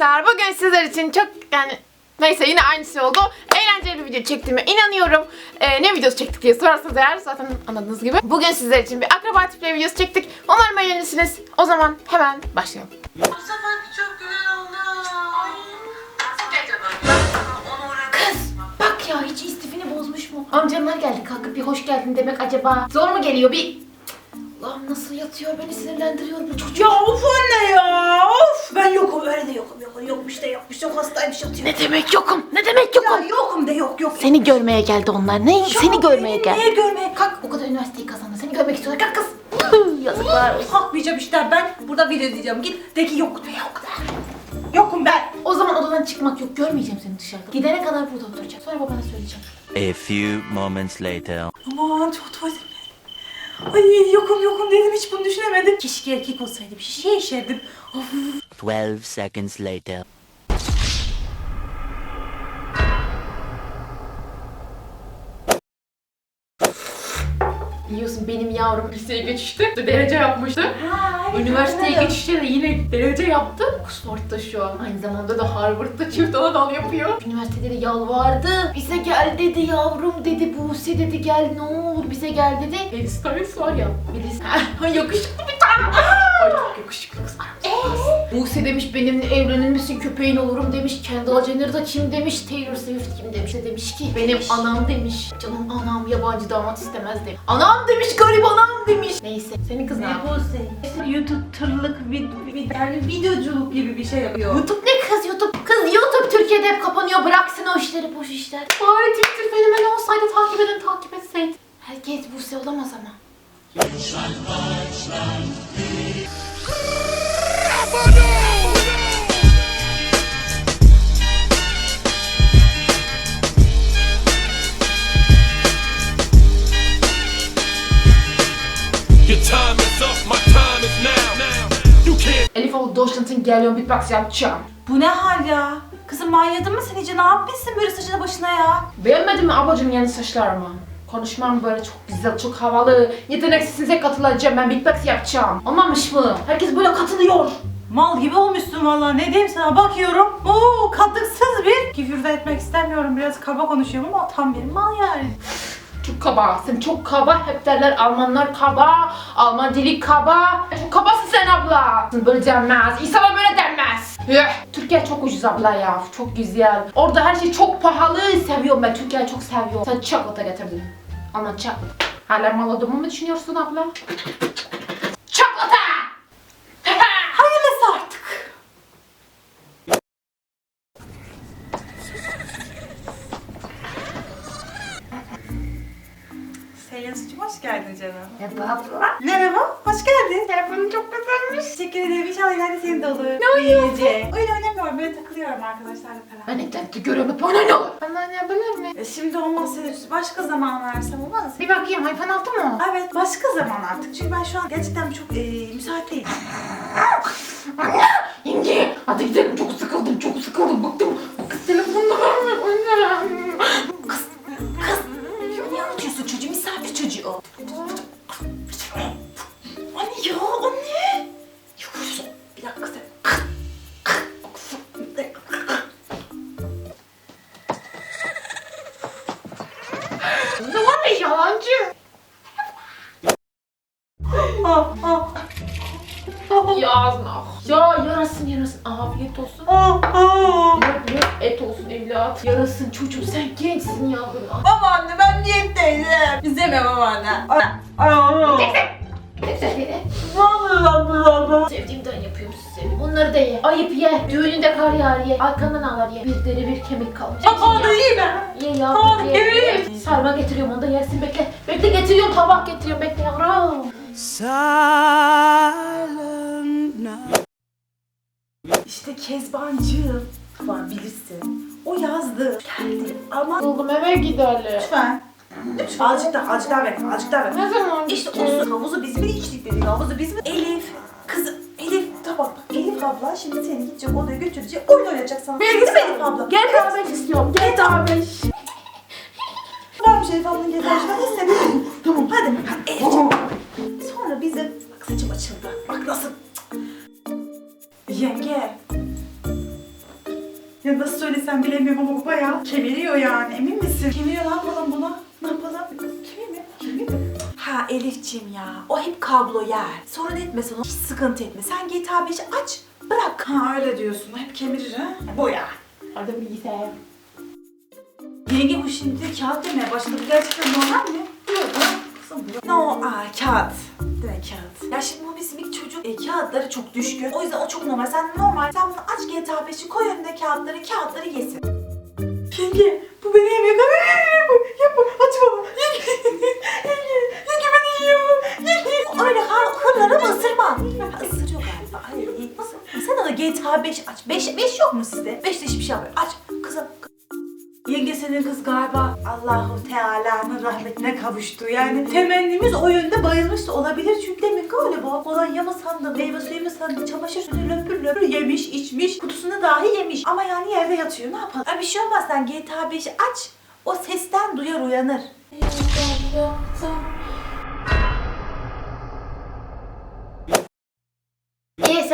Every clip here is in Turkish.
Arkadaşlar bugün sizler için çok yani neyse yine aynısı oldu. Eğlenceli bir video çektiğime inanıyorum. Ee, ne videosu çektik diye sorarsanız eğer zaten anladığınız gibi. Bugün sizler için bir akraba tiple videosu çektik. Umarım eğlenirsiniz. O zaman hemen başlayalım. Bu sefer çok güzel oldu. Kız bak ya hiç istifini bozmuş mu? Amcamlar geldi kalkıp bir hoş geldin demek acaba zor mu geliyor bir... Allah'ım nasıl yatıyor beni sinirlendiriyor bu çocuk. Ya of anne ya of ben yokum öyle de yokum yokum yokmuş da yokmuş yok hastaymış yatıyor. Ne demek yokum ne demek Ya yokum. yokum de yok yok. Seni görmeye geldi onlar. Ne? Ya Seni görmeye beni geldi. Niye görmeye? Kalk o kadar üniversiteyi kazandı. Seni görmek istiyorlar. Kalk kız. Yazıklar olsun. Kalkmayacağım işte ben burada video diyeceğim git de ki yok de yok de. Yokum ben. O zaman odadan çıkmak yok. Görmeyeceğim seni dışarıda. Gidene kadar burada oturacağım. Sonra babana söyleyeceğim. A few moments later. Aman çok tuvaletim. Ay yokum yokum dedim hiç bunu düşünemedim. Keşke erkek olsaydım şişe işerdim. Of. 12 seconds later. Biliyorsun benim yavrum liseye geçişte derece yapmıştı. Üniversiteye geçişte de yine derece yaptı. Oxford'da şu an. Aynı zamanda da Harvard'da çift anadal yapıyor. Üniversitede de yalvardı. Bize gel dedi yavrum dedi. Buse dedi gel ne olur bize gel dedi. Harry Styles var ya. Birisi. yakışıklı bir tane. Ay çok yakışıklı kız. Aramızda. Buse demiş benimle evlenir misin köpeğin olurum demiş. Kendall Jenner da kim demiş. Taylor Swift kim demiş. De demiş ki benim anam demiş. Canım anam yabancı damat istemez demiş. Anam demiş garip anam demiş. Neyse senin kız ne yapıyor? YouTube tırlık vid, vid, yani videoculuk gibi bir şey yapıyor. YouTube ne kız YouTube? Kız YouTube Türkiye'de hep kapanıyor. Bıraksın o işleri boş işler. Bari Twitter oğlu Deutschland'ın geliyor beatbox yapacağım. Bu ne hal ya? Kızım manyadın mı sen iyice ne yapmışsın böyle saçına başına ya? Beğenmedin mi ablacığım yeni saçlarımı? Konuşmam böyle çok güzel, çok havalı. Yeteneksizliğe katılacağım ben beatbox yapacağım. Olmamış mı? Herkes böyle katılıyor. Mal gibi olmuşsun vallahi ne diyeyim sana bakıyorum. Oo katıksız bir. Küfür de etmek istemiyorum biraz kaba konuşuyorum ama tam bir mal yani. Çok kaba. Sen çok kaba. Hep derler Almanlar kaba. Alman dili kaba. Çok kabasın sen abla. Böyle denmez. İnsana böyle denmez. Üh. Türkiye çok ucuz abla ya. Çok güzel. Orada her şey çok pahalı. Seviyorum ben. Türkiye'yi çok seviyorum. Sen çikolata getirdin. Alman çikolata. Hala mal olduğumu mu düşünüyorsun abla? Seyyasıcım hoş geldin canım. Merhaba. Merhaba, hoş geldin. Telefonun çok güzelmiş. Teşekkür ederim. İnşallah ileride senin de olur. Ne oynuyorsun? Oyun oynamıyorum, böyle takılıyorum arkadaşlarla falan. Ben internette görüyorum. Bana ne olur? Ben oynayabilir miyim? E, Şimdi olmazsa başka zaman versem olmaz mı? Bir bakayım. iPhone 6 mı? Evet, başka zaman artık. Çünkü ben şu an gerçekten çok e, müsait değilim. Yenge hadi gidelim çok sıkıldım çok sıkıldım bıktım. Kız telefonunu verme Misafir çocuğu o. Anne ya, anne. Yoksa bir dakika sen. Ne var be yalancı? Ah, ah, Ya ağzına. Ya yarasın yarasın. Afiyet olsun. ah, ah. Yok yok et olsun evlat. Yarasın çocuğum sen gençsin yavrum. Babaanne ben niyetteydim. Babaanne. Ah, Sevdiğimden yapıyorum size. Bunları da ye. Ayıp ye. Düğününde kar yağar ye. Arkandan ağlar ye. Bir deri bir kemik kalmış. Baba da iyi be. Ye ya. Tamam, ye, ye. yemin. Sarma getiriyorum onu da yersin bekle. Bekle getiriyorum tabak getiriyorum bekle yavrum. İşte Kezbancığım var bilirsin. O yazdı. Geldi ama Buldum eve gidelim. lütfen. Azıcık daha, azıcık daha ver, azıcık daha ver. Ne zaman İşte olsun havuzu biz mi içtik dedik havuzu biz mi? Elif, kız Elif tamam bak Elif abla şimdi seni gidecek odaya götürecek oyun oynayacak sana. Değil mi Elif abla? GTA 5 istiyorum. GTA 5. Varmış Elif ablanın gezerci ben istemiyorum. tamam hadi. hadi Elif'ciğim. Sonra bizim bak saçım açıldı. Bak nasıl. Yenge. Ya nasıl söylesem bilemiyorum ama bu bayağı kemiriyor yani. Emin misin? Kemiriyor ne yapalım buna? Ha Elif'ciğim ya. O hep kablo yer. Sorun etme sen. Hiç sıkıntı etme. Sen GTA 5'i aç. Bırak. Ha öyle diyorsun. Hep kemirir ha. Bu ya. Orada bilgisayar. Yenge bu şimdi kağıt demeye başladı. Bu gerçekten normal mi? Yok. No, aa kağıt. Direkt kağıt. Ya şimdi bu bizim ilk çocuk e, kağıtları çok düşkün. O yüzden o çok normal. Sen normal. Sen bunu aç GTA 5'i koy önüne kağıtları, kağıtları yesin. Yenge bu beni yemiyor. Yapma, yapma. Aç baba. Yenge, yenge, yenge GTA 5 aç. 5, 5 yok mu sizde? 5'te hiçbir şey yapmıyor. Aç kızım. Yenge senin kız galiba Allahu Teala'nın rahmetine kavuştu. Yani temennimiz o yönde bayılmış da olabilir. Çünkü demin bu. Kolonya mı sandı, meyve suyu mu sandı, çamaşır suyu löpür löpür yemiş, içmiş. Kutusunu dahi yemiş. Ama yani yerde yatıyor. Ne yapalım? Ay bir şey olmaz sen GTA 5'i aç. O sesten duyar uyanır.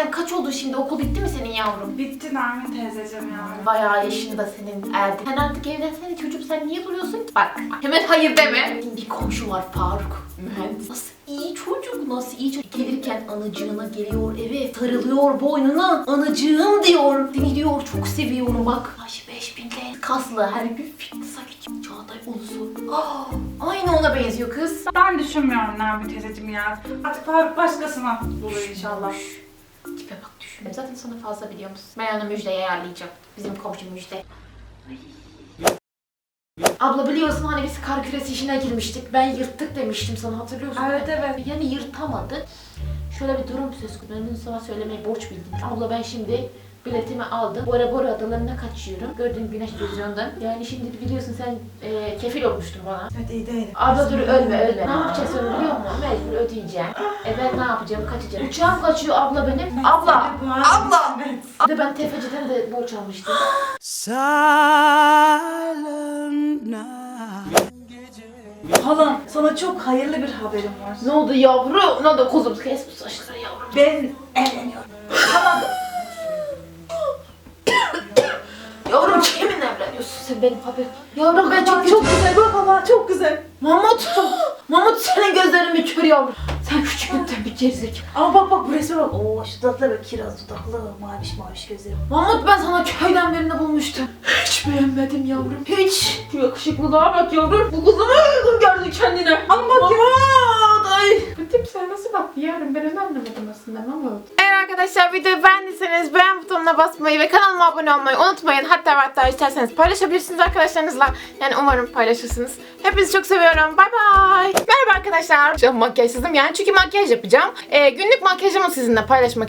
Sen kaç oldu şimdi? Okul bitti mi senin yavrum? Bitti Nermin teyzeciğim ya. Bayağı yaşını da senin erdi. Sen artık evlensene çocuğum sen niye duruyorsun ki? Bak hemen hayır deme. Bir komşu var Faruk. Mühendis. Nasıl iyi çocuk nasıl iyi çocuk. Gelirken anacığına geliyor eve sarılıyor boynuna. Anacığım diyor. Seni diyor çok seviyorum bak. Yaşı 5000 TL. Kaslı her gün fitness'a gidiyor. Çağatay Ulusoy. Aa, aynı ona benziyor kız. Ben düşünmüyorum Nermin teyzeciğim ya. Artık Faruk başkasına bulur inşallah. Tipe bak düşünme. Zaten sana fazla biliyor musun? Ben ona müjdeyi ayarlayacağım. Bizim komşu müjde. Abla biliyorsun hani biz kar küresi işine girmiştik. Ben yırttık demiştim sana hatırlıyorsun. Evet, evet. Yani yırtamadı. Şöyle bir durum söz konusu. Ben bunu sana söylemeyi borç bildim. Abla ben şimdi biletimi aldım. Bora Bora adalarına kaçıyorum. Gördüğün güneş televizyondan. Yani şimdi biliyorsun sen e, kefil olmuştun bana. Evet iyi değil. Abla dur ölme ölme. Ne yapacağız onu biliyor musun? Mecbur ödeyeceğim. E ben ne yapacağım? Kaçacağım. Uçağım kaçıyor abla benim. Abla! Abla! Evet. Bir de ben tefeciden de borç almıştım. Halam sana çok hayırlı bir haberim var. Ne oldu yavru? Ne oldu kuzum? Kes bu saçları yavrum. Ben evleniyorum. Benim haberim? Yavrum ben çok çok güzel bak ama çok güzel. Mahmut! Mahmut senin gözlerin bir kör yavrum. Sen küçüklükten bir gerizekalı. Ama bak bak bu resme bak. Oo şu dudaklar bak kiraz dudaklı maviş maviş gözleri. Mahmut ben sana köyden birini bulmuştum. Hiç beğenmedim yavrum. Hiç. Şu yakışıklılığa bak yavrum. Bu kızı mı uygun gördün kendine? Ama bak ya. Ay. Sen nasıl baktı yavrum? Ben onu anlamadım aslında Mahmut. Eğer arkadaşlar videoyu beğendiyseniz beğen butonuna basmayı ve kanalıma abone olmayı unutmayın. Hatta ve hatta isterseniz paylaşabilirsiniz arkadaşlarınızla. Yani umarım paylaşırsınız. Hepinizi çok seviyorum. Bay bay. Merhaba arkadaşlar. Şu an makyajsızım yani çünkü makyaj yapacağım. Ee, günlük makyajımı sizinle paylaşmak istiyorum.